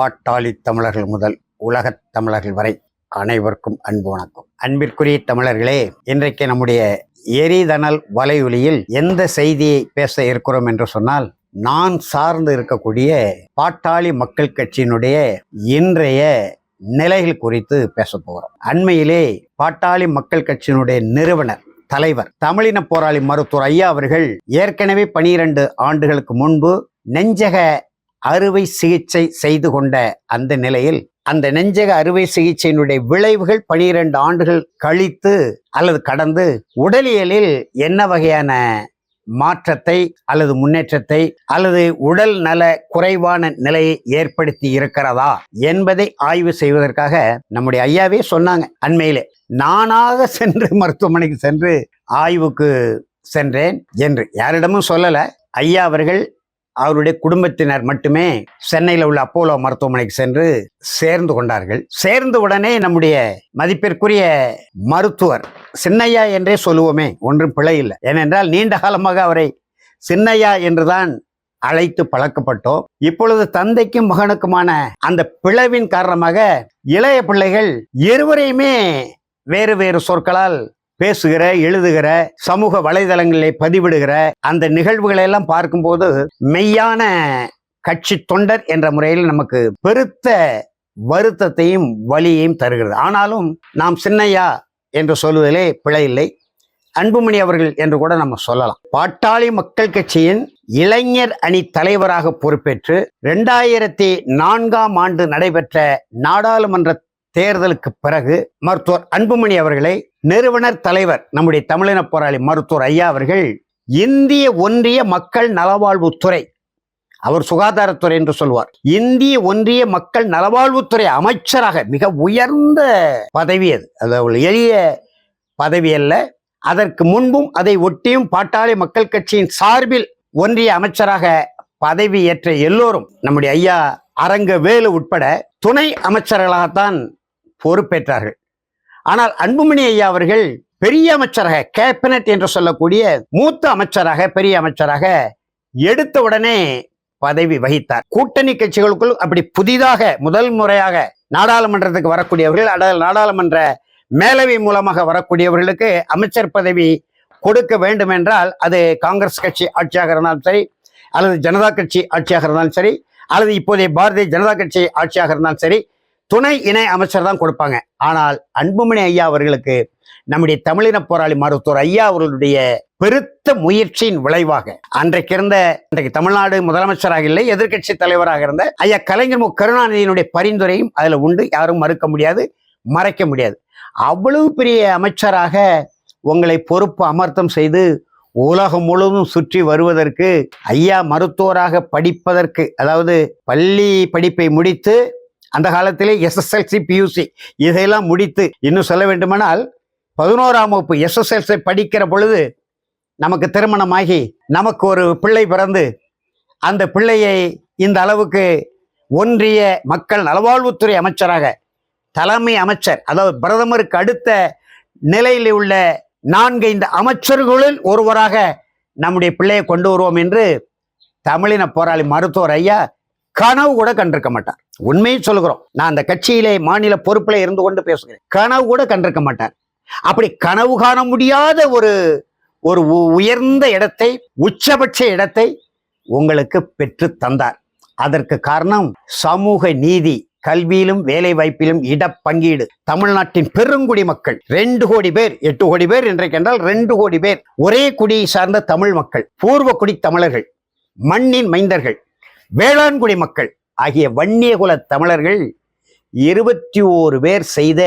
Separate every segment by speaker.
Speaker 1: பாட்டாளி தமிழர்கள் முதல் உலகத் தமிழர்கள் வரை அனைவருக்கும் அன்பு வணக்கம். அன்பிற்குரிய தமிழர்களே இன்றைக்கு நம்முடைய எரிதனல் வலையொலியில் எந்த செய்தியை பேச இருக்கிறோம் என்று சொன்னால் நான் சார்ந்து இருக்கக்கூடிய பாட்டாளி மக்கள் கட்சியினுடைய இன்றைய நிலைகள் குறித்து பேச போகிறோம். அண்மையிலே பாட்டாளி மக்கள் கட்சியினுடைய நிறுவனர் தலைவர் தமிழின போராளி மருத்துவர் ஐயா அவர்கள் ஏற்கனவே பனிரெண்டு ஆண்டுகளுக்கு முன்பு நெஞ்சக அறுவை சிகிச்சை செய்து கொண்ட அந்த நிலையில் அந்த நெஞ்சக அறுவை சிகிச்சையினுடைய விளைவுகள் பனிரெண்டு ஆண்டுகள் கழித்து அல்லது கடந்து உடலியலில் என்ன வகையான மாற்றத்தை அல்லது முன்னேற்றத்தை அல்லது உடல் நல குறைவான நிலையை ஏற்படுத்தி இருக்கிறதா என்பதை ஆய்வு செய்வதற்காக நம்முடைய ஐயாவே சொன்னாங்க அண்மையிலே. நானாக சென்று மருத்துவமனைக்கு சென்று ஆய்வுக்கு சென்றேன் என்று. யாரிடமும் சொல்லலை. ஐயா அவர்கள் அவருடைய குடும்பத்தினர் மட்டுமே சென்னையில் உள்ள அப்போலோ மருத்துவமனைக்கு சென்று சேர்ந்து கொண்டார்கள். சேர்ந்த உடனே நம்முடைய மதிப்பிற்குரிய மருத்துவர் சின்னையா என்றே சொல்லுவோமே ஒன்றும் பிழை இல்லை. ஏனென்றால் நீண்ட காலமாக அவரை சின்னையா என்றுதான் அழைத்து பழக்கப்பட்டோம். இப்பொழுது தந்தைக்கும் மகனுக்குமான அந்த பிளவின் காரணமாக இளைய பிள்ளைகள் இருவரையுமே வேறு வேறு சொற்களால் பேசுகிற எழுதுகிற சமூக வலைதளங்களை பதிவிடுகிற அந்த நிகழ்வுகளை எல்லாம் பார்க்கும்போது மெய்யான கட்சி தொண்டர் என்ற முறையில் நமக்கு பெருத்த வருத்தத்தையும் வலியையும் தருகிறது. ஆனாலும் நாம் சின்னையா என்று சொல்வதிலே பிழை இல்லை. அன்புமணி அவர்கள் என்று கூட நம்ம சொல்லலாம். பாட்டாளி மக்கள் கட்சியின் இளைஞர் அணி தலைவராக பொறுப்பேற்று ரெண்டாயிரத்தி நான்காம் ஆண்டு நடைபெற்ற நாடாளுமன்ற தேர்தலுக்கு பிறகு மருத்துவர் அன்புமணி அவர்களை நிறுவனர் தலைவர் நம்முடைய தமிழின போராளி மருத்துவர் ஐயா அவர்கள் இந்திய ஒன்றிய மக்கள் நலவாழ்வுத்துறை அவர் சுகாதாரத்துறை என்று சொல்வார். இந்திய ஒன்றிய மக்கள் நலவாழ்வுத்துறை அமைச்சராக மிக உயர்ந்த பதவி அது. அது எளிய பதவி அல்ல. அதற்கு முன்பும் அதை ஒட்டியும் பாட்டாளி மக்கள் கட்சியின் சார்பில் ஒன்றிய அமைச்சராக பதவி ஏற்ற எல்லோரும் நம்முடைய ஐயா அரங்க வேலு உட்பட துணை அமைச்சர்களாகத்தான் பொறுப்பேற்றார்கள். ஆனால் அன்புமணி ஐயா அவர்கள் பெரிய அமைச்சராக கேபினட் என்று சொல்லக்கூடிய மூத்த அமைச்சராக பெரிய அமைச்சராக எடுத்த உடனே பதவி வகித்தார். கூட்டணி கட்சிகளுக்குள் அப்படி புதிதாக முதல் முறையாக நாடாளுமன்றத்துக்கு வரக்கூடியவர்கள் அல்லது நாடாளுமன்ற மேலவை மூலமாக வரக்கூடியவர்களுக்கு அமைச்சர் பதவி கொடுக்க வேண்டும் என்றால் அது காங்கிரஸ் கட்சி ஆட்சியாக இருந்தாலும் சரி அல்லது ஜனதா கட்சி ஆட்சியாக இருந்தாலும் சரி அல்லது இப்போதைய பாரதிய ஜனதா கட்சி ஆட்சியாக இருந்தாலும் சரி துணை இணை அமைச்சர் தான் கொடுப்பாங்க. ஆனால் அன்புமணி ஐயா அவர்களுக்கு நம்முடைய தமிழின போராளி மருத்துவர் ஐயா அவர்களுடைய பெருத்த முயற்சியின் விளைவாக அன்றைக்கு இருந்த இன்றைக்கு தமிழ்நாடு முதலமைச்சராக இல்லை எதிர்க்கட்சி தலைவராக இருந்த ஐயா கலைஞர் மு. கருணாநிதியினுடைய பரிந்துரையும் அதுல உண்டு. யாரும் மறுக்க முடியாது மறைக்க முடியாது. அவ்வளவு பெரிய அமைச்சராக உங்களை பொறுப்பு அமர்த்தம் செய்து உலகம் முழுவதும் சுற்றி வருவதற்கு ஐயா மருத்துவராக படிப்பதற்கு அதாவது பள்ளி படிப்பை முடித்து அந்த காலத்திலே எஸ்எஸ்எல்சி பியூசி இதையெல்லாம் முடித்து இன்னும் சொல்ல வேண்டுமானால் பதினோராம் வகுப்பு எஸ்எஸ்எல்சி படிக்கிற பொழுது நமக்கு திருமணமாகி நமக்கு ஒரு பிள்ளை பிறந்து அந்த பிள்ளையை இந்த அளவுக்கு ஒன்றிய மக்கள் நலவாழ்வுத்துறை அமைச்சராக தலைமை அமைச்சர் அதாவது பிரதமருக்கு அடுத்த நிலையில் உள்ள நான்கு இந்த அமைச்சர்களில் ஒருவராக நம்முடைய பிள்ளையை கொண்டு வருவோம் என்று தமிழின போராளி மருத்துவர் ஐயா கனவு கூட கண்டிருக்க மாட்டார். உண்மையை சொல்லுகிறோம். நான் அந்த கட்சியிலே மாநில பொறுப்பில் இருந்து கொண்டு பேசுகிறேன். கனவு கூட கண்டிருக்க மாட்டார். அப்படி கனவு காண முடியாத ஒரு ஒரு உ- உயர்ந்த இடத்தை உச்சபட்ச இடத்தை உங்களுக்கு பெற்று தந்தார். அதற்கு காரணம் சமூக நீதி கல்வியிலும் வேலை வாய்ப்பிலும் இடப்பங்கீடு. தமிழ்நாட்டின் பெருங்குடி மக்கள் ரெண்டு கோடி பேர் எட்டு கோடி பேர் இன்றைக்கு என்றால் ரெண்டு கோடி பேர் ஒரே குடியை சார்ந்த தமிழ் மக்கள் பூர்வ குடி தமிழர்கள் மண்ணின் மைந்தர்கள் வேளாண்குடி மக்கள் ஆகிய வன்னியகுல தமிழர்கள் இருபத்தி ஓரு பேர் செய்த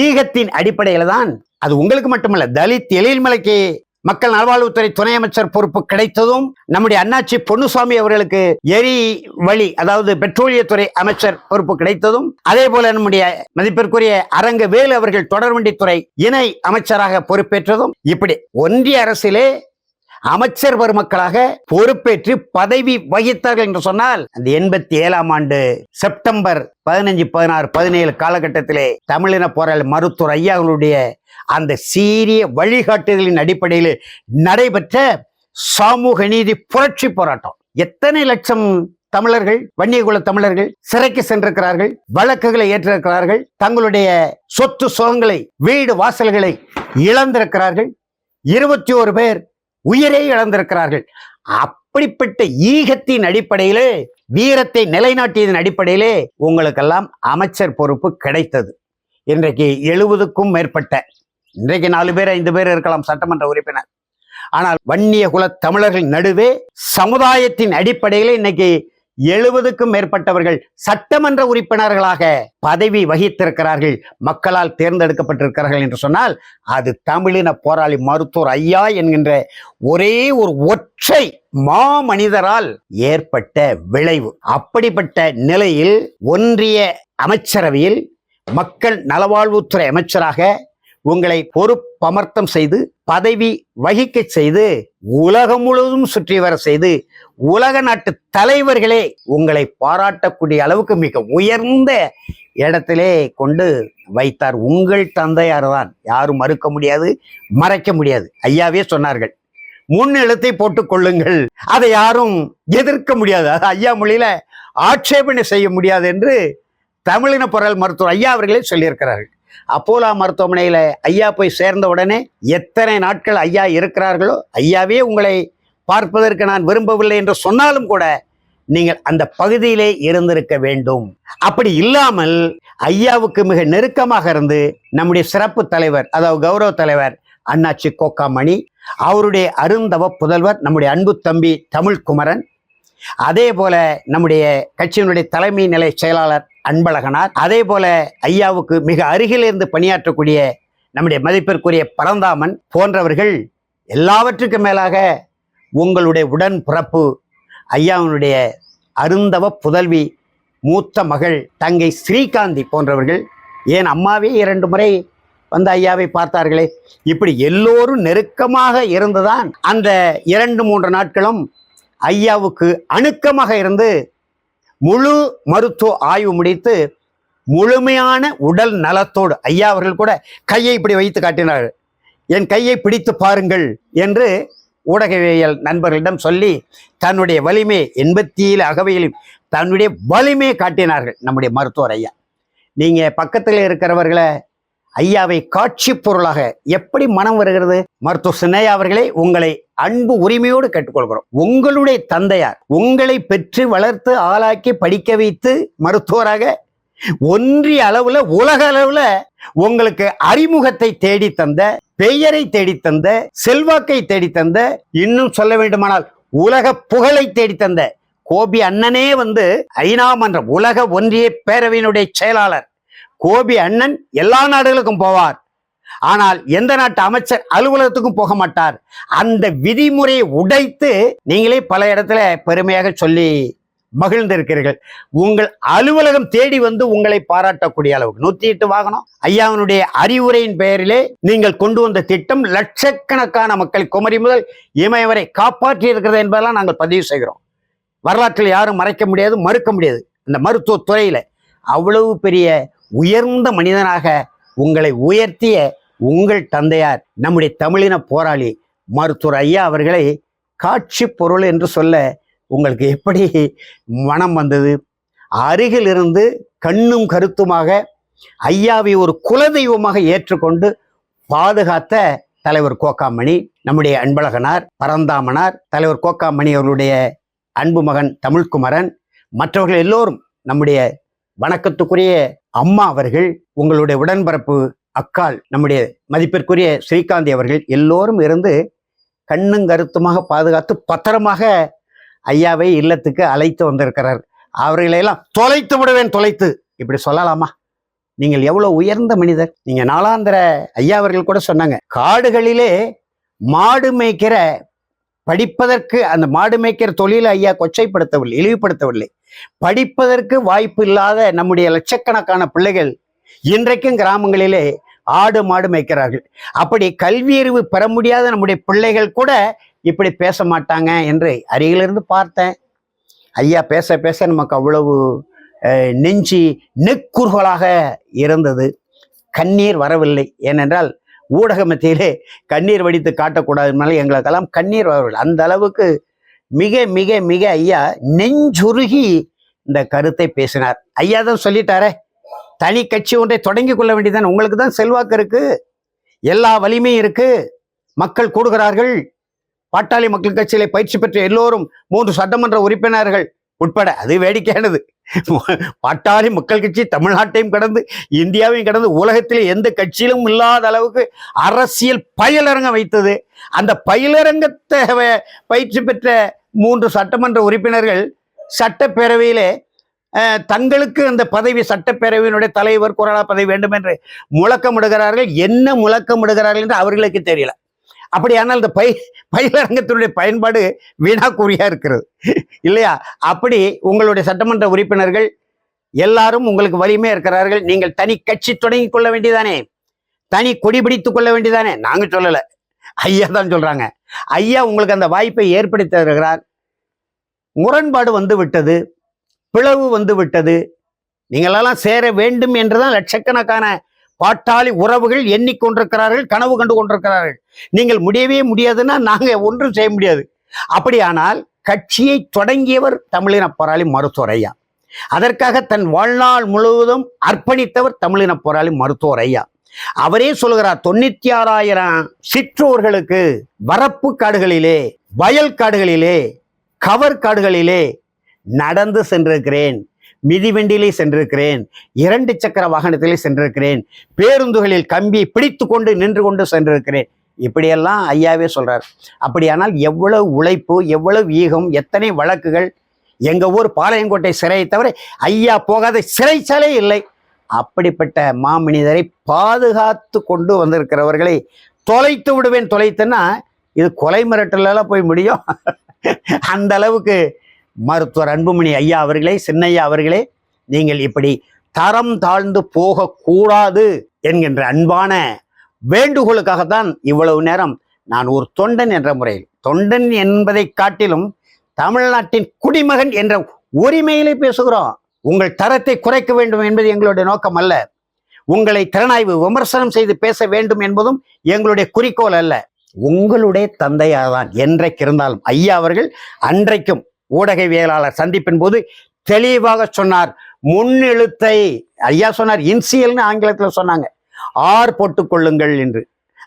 Speaker 1: ஈகத்தின் அடிப்படையில் தான் அது உங்களுக்கு மட்டுமல்ல தலித் எழில்மலைக்கு மக்கள் நல்வாழ்வுத்துறை துணை அமைச்சர் பொறுப்பு கிடைத்ததும் நம்முடைய அண்ணாச்சி பொன்னுசாமி அவர்களுக்கு எரி வழி அதாவது பெட்ரோலியத்துறை அமைச்சர் பொறுப்பு கிடைத்ததும் அதே போல நம்முடைய மதிப்பிற்குரிய அரங்க வேலு அவர்கள் தொடர்வண்டித்துறை இணை அமைச்சராக பொறுப்பேற்றதும் இப்படி ஒன்றிய அரசிலே அமைச்சர் பெருமக்களாக பொறுப்பேற்று பதவி வகித்தார்கள் என்று சொன்னால் அந்த எண்பத்தி ஏழாம் ஆண்டு செப்டம்பர் பதினஞ்சு பதினாறு பதினேழு காலகட்டத்திலே தமிழின போராளி மருத்துவர் ஐயாவுடைய அந்த சீரிய வழிகாட்டுதலின் அடிப்படையில் நடைபெற்ற சமூக நீதி புரட்சி போராட்டம். எத்தனை லட்சம் தமிழர்கள் வன்னியகுல தமிழர்கள் சிறைக்கு சென்றிருக்கிறார்கள் வழக்குகளை ஏற்றிருக்கிறார்கள் தங்களுடைய சொத்து சுகங்களை வீடு வாசல்களை இழந்திருக்கிறார்கள். இருபத்தி ஒரு பேர் உயிரை இழந்திருக்கிறார்கள். அப்படிப்பட்ட ஈகத்தின் அடிப்படையிலே வீரத்தை நிலைநாட்டியதன் அடிப்படையிலே உங்களுக்கெல்லாம் அமைச்சர் பொறுப்பு கிடைத்தது. இன்றைக்கு எழுபதுக்கும் மேற்பட்ட இன்றைக்கு நாலு பேர் ஐந்து பேர் இருக்கலாம் சட்டமன்ற உறுப்பினர். ஆனால் வன்னிய குல தமிழர்கள் நடுவே சமுதாயத்தின் அடிப்படையில் இன்னைக்கு எழுபதுக்கும் மேற்பட்டவர்கள் சட்டமன்ற உறுப்பினர்களாக பதவி வகித்திருக்கிறார்கள். மக்களால் தேர்ந்தெடுக்கப்பட்டிருக்கிறார்கள் என்று சொன்னால் அது தமிழின போராளி மருத்துவர் ஐயா என்கின்ற ஒரே ஒரு ஒற்றை மாமனிதரால் ஏற்பட்ட விளைவு. அப்படிப்பட்ட நிலையில் ஒன்றிய அமைச்சரவையில் மக்கள் நலவாழ்வுத்துறை அமைச்சராக உங்களை பொறுப்பமர்த்தம் செய்து பதவி வகிக்க செய்து உலகம் முழுவதும் சுற்றி வர செய்து உலக நாட்டு தலைவர்களே உங்களை பாராட்டக்கூடிய அளவுக்கு மிக உயர்ந்த இடத்திலே கொண்டு வைத்தார். உங்கள் தந்தையார் தான் யாரும் மறுக்க முடியாது மறைக்க முடியாது. ஐயாவே சொன்னார்கள். முன் எழுத்தை போட்டுக் கொள்ளுங்கள். அதை யாரும் எதிர்க்க முடியாது. அது ஐயா மொழியில ஆட்சேபனை செய்ய முடியாது என்று தமிழின பொருள் மருத்துவர் ஐயா அவர்களே சொல்லியிருக்கிறார்கள். அப்போலா மருத்துவமனையில் ஐயா போய் சேர்ந்த உடனே எத்தனை நாட்கள் ஐயா இருக்கிறார்களோ ஐயாவே உங்களை பார்ப்பதற்கு நான் விரும்பவில்லை என்று சொன்னாலும் கூட நீங்கள் அந்த பகுதியிலே இருந்திருக்க வேண்டும். அப்படி இல்லாமல் ஐயாவுக்கு மிக நெருக்கமாக இருந்து நம்முடைய சிறப்பு தலைவர் அதாவது கௌரவ தலைவர் அண்ணாச்சி கோக்காமணி அவருடைய அருந்தவ புதல்வர் நம்முடைய அன்பு தம்பி தமிழ்குமரன் அதே போல நம்முடைய கட்சியினுடைய தலைமை நிலை செயலாளர் அன்பழகனார். அதே போல ஐயாவுக்கு மிக அருகில் இருந்து பணியாற்றக்கூடிய நம்முடைய மதிப்பிற்குரிய பரந்தாமன் போன்றவர்கள் எல்லாவற்றுக்கும் மேலாக உங்களுடைய உடன் பிறப்பு ஐயாவினுடைய அருந்தவ புதல்வி மூத்த மகள் தங்கை ஸ்ரீகாந்தி போன்றவர்கள் ஏன் அம்மாவே இரண்டு முறை வந்து ஐயாவை பார்த்தார்களே? இப்படி எல்லோரும் நெருக்கமாக இருந்துதான் அந்த இரண்டு மூன்று நாட்களும் ஐயாவுக்கு அணுக்கமாக இருந்து முழு மருத்துவ ஆய்வு முடித்து முழுமையான உடல் நலத்தோடு ஐயா அவர்கள் கூட கையை இப்படி வைத்து காட்டினார். என் கையை பிடித்து பாருங்கள் என்று ஊடகவியல் நண்பர்களிடம் சொல்லி தன்னுடைய வலிமை எண்பத்தி ஏழு அகவையிலும் தன்னுடைய வலிமையை காட்டினார்கள் நம்முடைய மருத்துவர் ஐயா. நீங்கள் பக்கத்தில் இருக்கிறவர்களை ஐயாவை காட்சி பொருளாக எப்படி மனம் வருகிறது? மருத்துவர் சின்னையா அவர்களே உங்களை அன்பு உரிமையோடு கேட்டுக்கொள்கிறோம். உங்களுடைய தந்தையார் உங்களை பெற்று வளர்த்து ஆளாக்கி படிக்க வைத்து மருத்துவராக ஒன்றிய அளவுல உலக அளவுல உங்களுக்கு அறிமுகத்தை தேடி தந்த பெயரை தேடி தந்த செல்வாக்கை தேடி தந்த இன்னும் சொல்ல வேண்டுமானால் உலக புகழை தேடி தந்த கோபி அண்ணனே வந்து ஐநா மன்றம் உலக ஒன்றிய பேரவையினுடைய செயலாளர். கோபி அண்ணன் எல்லா நாடுகளுக்கும் போவார். ஆனால் எந்த நாட்டு அமைச்சர் அலுவலகத்துக்கும் போக மாட்டார். அந்த விதிமுறையை உடைத்து நீங்களே பல இடத்துல பெருமையாக சொல்லி மகிழ்ந்திருக்கிறீர்கள். உங்கள் அலுவலகம் தேடி வந்து உங்களை பாராட்டக்கூடிய அளவுக்கு. நூத்தி எட்டு வாகனம். ஐயாவினுடைய அறிவுரையின் பெயரிலே நீங்கள் கொண்டு வந்த திட்டம் லட்சக்கணக்கான மக்கள் குமரி முதல் இமய வரை காப்பாற்றி இருக்கிறது என்பதெல்லாம் நாங்கள் பதிவு செய்கிறோம். வரலாற்றில் யாரும் மறைக்க முடியாது மறுக்க முடியாது. இந்த மருத்துவ துறையில அவ்வளவு பெரிய உயர்ந்த மனிதனாக உங்களை உயர்த்திய உங்கள் தந்தையார் நம்முடைய தமிழின போராளி மருத்துவர் ஐயா அவர்களை காட்சி பொருள் என்று சொல்ல உங்களுக்கு எப்படி மனம் வந்தது? அருகில் இருந்து கண்ணும் கருத்துமாக ஐயாவை ஒரு குலதெய்வமாக ஏற்றுக்கொண்டு பாதுகாத்த தலைவர் கோக்காமணி நம்முடைய அன்பழகனார் பரந்தாமனார் தலைவர் கோக்காமணி அவர்களுடைய அன்பு மகன் தமிழ்குமரன் மற்றவர்கள் எல்லோரும் நம்முடைய வணக்கத்துக்குரிய அம்மா அவர்கள் உங்களுடைய உடன்பரப்பு அக்கால் நம்முடைய மதிப்பிற்குரிய ஸ்ரீகாந்தி அவர்கள் எல்லோரும் இருந்து கண்ணும் கருத்துமாக பாதுகாத்து பத்திரமாக ஐயாவை இல்லத்துக்கு அழைத்து வந்திருக்கிறார். அவர்களையெல்லாம் தொலைத்து விடுவேன் தொலைத்து. இப்படி சொல்லலாமா? நீங்கள் எவ்வளோ உயர்ந்த மனிதர். நீங்கள் நாளாந்திர ஐயா அவர்கள் கூட சொன்னாங்க காடுகளிலே மாடு மேய்க்கிற படிப்பதற்கு அந்த மாடு மேய்க்கிற தொழிலை ஐயா கொச்சைப்படுத்தவில்லை இழிவுபடுத்தவில்லை. படிப்பதற்கு வாய்ப்பு இல்லாத நம்முடைய லட்சக்கணக்கான பிள்ளைகள் இன்றைக்கும் கிராமங்களிலே ஆடு மாடு மேய்க்கிறார்கள். அப்படி கல்வியறிவு பெற முடியாத நம்முடைய பிள்ளைகள் கூட இப்படி பேச மாட்டாங்க என்று அருகிலிருந்து பார்த்தேன். ஐயா பேச பேச நமக்கு அவ்வளவு அஹ், நெஞ்சி நெக்குறுகளாக இருந்தது. கண்ணீர் வரவில்லை. ஏனென்றால் ஊடக மத்தியிலே கண்ணீர் வடித்து காட்டக்கூடாதுனால எங்களுக்கெல்லாம் கண்ணீர் வரவில்லை. அந்த அளவுக்கு மிக மிக மிக ஐயா நெஞ்சுருகி இந்த கருத்தை பேசினார். ஐயா தான் சொல்லிட்டாரே தனி கட்சி ஒன்றை தொடங்கி கொள்ள வேண்டியதுதான். உங்களுக்கு தான் செல்வாக்கு இருக்கு எல்லா வலிமையும் இருக்கு. மக்கள் கூடுகிறார்கள். பாட்டாளி மக்கள் கட்சியில பயிற்சி பெற்ற எல்லோரும் மூன்று சட்டமன்ற உறுப்பினர்கள் உட்பட அது வேடிக்கையானது. பாட்டாளி மக்கள் கட்சி தமிழ்நாட்டையும் கடந்து இந்தியாவையும் கடந்து உலகத்திலே எந்த கட்சியிலும் இல்லாத அளவுக்கு அரசியல் பயிலரங்கம் வைத்தது. அந்த பயிலரங்கத்தை பயிற்சி பெற்ற மூன்று சட்டமன்ற உறுப்பினர்கள் சட்டப்பேரவையிலே தங்களுக்கு அந்த பதவி சட்டப்பேரவையினுடைய தலைவர் குரலா பதவி வேண்டும் என்று முழக்கமிடுகிறார்கள். என்ன முழக்கமிடுகிறார்கள் என்று அவர்களுக்கு தெரியல. அப்படியானால் இந்த பை பயிலரங்கத்தினுடைய பயன்பாடு வீணாக்குறியா இருக்கிறது. இல்லையா? அப்படி உங்களுடைய சட்டமன்ற உறுப்பினர்கள் எல்லாரும் உங்களுக்கு வலிமையா இருக்கிறார்கள். நீங்கள் தனி கட்சி தொடங்கி கொள்ள வேண்டியதானே? தனி கொடி பிடித்து கொள்ள வேண்டியதானே? நாங்கள் சொல்லலை. ஐயா தான் சொல்றாங்க. ஐயா உங்களுக்கு அந்த வாய்ப்பை ஏற்படுத்தி தருகிறார் முரண்பாடு வந்து விட்டது. பிளவு வந்து விட்டது. நீங்களெல்லாம் சேர வேண்டும் என்றுதான் லட்சக்கணக்கான பாட்டாளி உறவுகள் எண்ணிக்கொண்டிருக்கிறார்கள் கனவு கண்டு கொண்டிருக்கிறார்கள். நீங்கள் முடியவே முடியாதுன்னா நாங்கள் ஒன்றும் செய்ய முடியாது. அப்படியானால் கட்சியை தொடங்கியவர் தமிழின போராளி மருத்துவர் ஐயா அதற்காக தன் வாழ்நாள் முழுவதும் அர்ப்பணித்தவர் தமிழின போராளி மருத்துவர் ஐயா அவரே சொல்கிறார் தொண்ணூத்தி ஆறாயிரம் சிற்றோர்களுக்கு வரப்பு காடுகளிலே வயல் காடுகளிலே கவர் காடுகளிலே நடந்து சென்றிருக்கிறேன். மிதிவண்டியிலே சென்றிருக்கிறேன். இரண்டு சக்கர வாகனத்திலே சென்றிருக்கிறேன். பேருந்துகளில் கம்பி பிடித்து கொண்டு நின்று கொண்டு சென்றிருக்கிறேன். இப்படியெல்லாம் ஐயாவே சொல்கிறார் அப்படியானால் எவ்வளவு உழைப்பு எவ்வளவு ஈகம் எத்தனை வழக்குகள் எங்கள் ஊர் பாளையங்கோட்டை சிறையை தவிர ஐயா போகாத சிறைச்சாலே இல்லை. அப்படிப்பட்ட மாமனிதரை பாதுகாத்து கொண்டு வந்திருக்கிறவர்களை தொலைத்து விடுவேன் தொலைத்துன்னா இது கொலை மிரட்டலெல்லாம் போய் முடியும். அந்த அளவுக்கு மருத்துவர் அன்புமணி ஐயா அவர்களே சின்னையா அவர்களே நீங்கள் இப்படி தரம் தாழ்ந்து போகக்கூடாது என்கின்ற அன்பான வேண்டுகோளுக்காகத்தான் இவ்வளவு நேரம் நான் ஒரு தொண்டன் என்ற முறையில் தொண்டன் என்பதை காட்டிலும் தமிழ்நாட்டின் குடிமகன் என்ற உரிமையிலே பேசுகிறோம். உங்கள் தரத்தை குறைக்க வேண்டும் என்பது எங்களுடைய நோக்கம் அல்ல. உங்களை திறனாய்வு விமர்சனம் செய்து பேச வேண்டும் என்பதும் எங்களுடைய குறிக்கோள் அல்ல. உங்களுடைய தந்தையாதான் என்றைக்கு இருந்தாலும் ஐயா அவர்கள் அன்றைக்கும் ஊடகவியலாளர் சந்திப்பின் போது தெளிவாக சொன்னார். முன்னெழுத்தை ஐயா சொன்னார் இன்சியல்னு ஆங்கிலத்தில் சொன்னாங்க. ஆர் போட்டுக்கொள்ளுங்கள் என்று.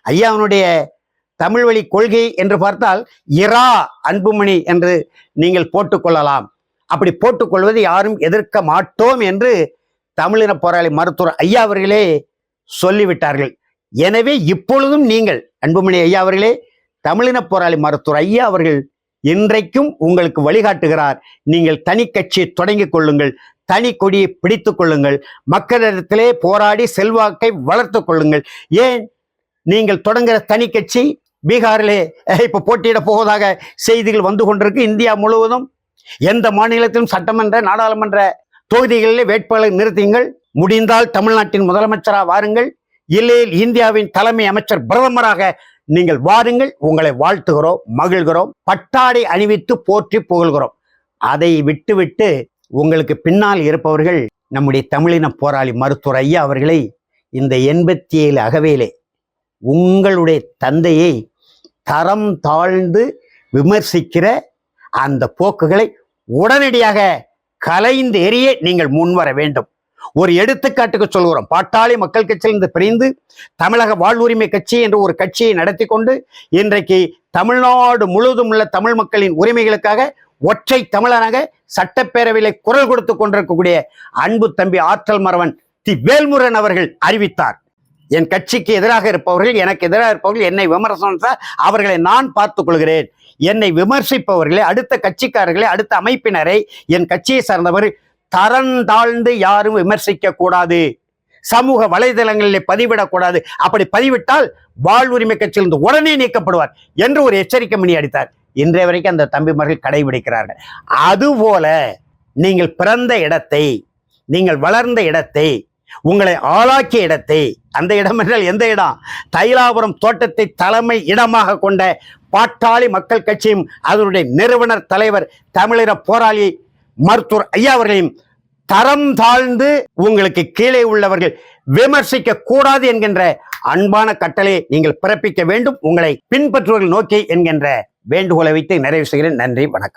Speaker 1: ஐயாவினுடைய தமிழ் வழி கொள்கை என்று பார்த்தால் இரா அன்புமணி என்று நீங்கள் போட்டுக்கொள்ளலாம் அப்படி போட்டுக்கொள்வது யாரும் எதிர்க்க மாட்டோம் என்று தமிழின போராளி மருத்துவர் ஐயா அவர்களே சொல்லிவிட்டார்கள். எனவே இப்பொழுதும் நீங்கள் அன்புமணி ஐயா அவர்களே தமிழின போராளி மருத்துவர் ஐயா அவர்கள் இன்றைக்கும் உங்களுக்கு வழிகாட்டுகிறார். நீங்கள் தனி கட்சியை தொடங்கிக் கொள்ளுங்கள் தனி கொடியை பிடித்துக் கொள்ளுங்கள் மக்களிடத்திலே போராடி செல்வாக்கை வளர்த்துக் கொள்ளுங்கள். ஏன்? நீங்கள் தொடங்குகிற தனி கட்சி பீகாரிலே இப்போ போட்டியிட போவதாக செய்திகள் வந்து கொண்டிருக்கு. இந்தியா முழுவதும் எந்த மாநிலத்திலும் சட்டமன்ற நாடாளுமன்ற தொகுதிகளிலே வேட்பாளர் நிறுத்துங்கள். முடிந்தால் தமிழ்நாட்டின் முதலமைச்சராக வாருங்கள். இல்லையில் இந்தியாவின் தலைமை அமைச்சர் பிரதமராக நீங்கள் வாருங்கள். உங்களை வாழ்த்துகிறோம் மகிழ்கிறோம் பட்டாடை அணிவித்து போற்றி புகழ்கிறோம். அதை விட்டுவிட்டு உங்களுக்கு பின்னால் இருப்பவர்கள் நம்முடைய தமிழின போராளி மருத்துவர் ஐயா அவர்களை இந்த எண்பத்தி ஏழு அகவையிலே உங்களுடைய தந்தையை தரம் தாழ்ந்து விமர்சிக்கிற அந்த போக்குகளை உடனடியாக கலைந்து எரிய நீங்கள் முன்வர வேண்டும். ஒரு எடுத்துக்காட்டுக்கு சொல்கிறோம் பாட்டாளி மக்கள் கட்சியிலிருந்து பிரிந்து தமிழக வாழ்வுரிமை கட்சி என்ற ஒரு கட்சியை நடத்தி கொண்டு இன்றைக்கு தமிழ்நாடு முழுவதும் உள்ள தமிழ் மக்களின் உரிமைகளுக்காக ஒற்றை தமிழனாக சட்டப்பேரவையில் குரல் கொடுத்து கொண்டிருக்கக்கூடிய அன்பு தம்பி ஆற்றல் மறவன் தி வேல்முருகன் அவர்கள் அறிவித்தார். என் கட்சிக்கு எதிராக இருப்பவர்கள் எனக்கு எதிராக இருப்பவர்கள் என்னை விமர்சனம் அவர்களை நான் பார்த்துக் கொள்கிறேன். என்னை விமர்சிப்பவர்களே அடுத்த கட்சிக்காரர்களே அடுத்த அமைப்பினரை என் கட்சியை சார்ந்தவர் தரம் தாழ்ந்து யாரும் விமர்சிக்க கூடாது. சமூக வலைதளங்களில் பதிவிடக்கூடாது அப்படி பதிவிட்டால் வாழ்வுரிமை கட்சியிலிருந்து உடனே நீக்கப்படுவார் என்று ஒரு எச்சரிக்கை மணி அடித்தார். இன்றைய வரைக்கும் அந்த தம்பிமார்கள் கடைபிடிக்கிறார்கள். அதுபோல நீங்கள் பிறந்த இடத்தை நீங்கள் வளர்ந்த இடத்தை உங்களை ஆளாக்கிய இடத்தை அந்த இடம் என்றால் எந்த இடம்? தைலாபுரம் தோட்டத்தை தலைமை இடமாக கொண்ட பாட்டாளி மக்கள் கட்சியும் அதனுடைய நிறுவனர் தலைவர் தமிழர போராளி மருத்துவர் ஐயா அவர்களையும் தரம் தாழ்ந்து உங்களுக்கு கீழே உள்ளவர்கள் விமர்சிக்க கூடாது என்கின்ற அன்பான கட்டளை நீங்கள் பிறப்பிக்க வேண்டும். உங்களை பின்பற்றுவர்கள் நோக்கி என்கின்ற வேண்டுகோளை வைத்து நிறைவு செய்கிறேன். நன்றி வணக்கம்.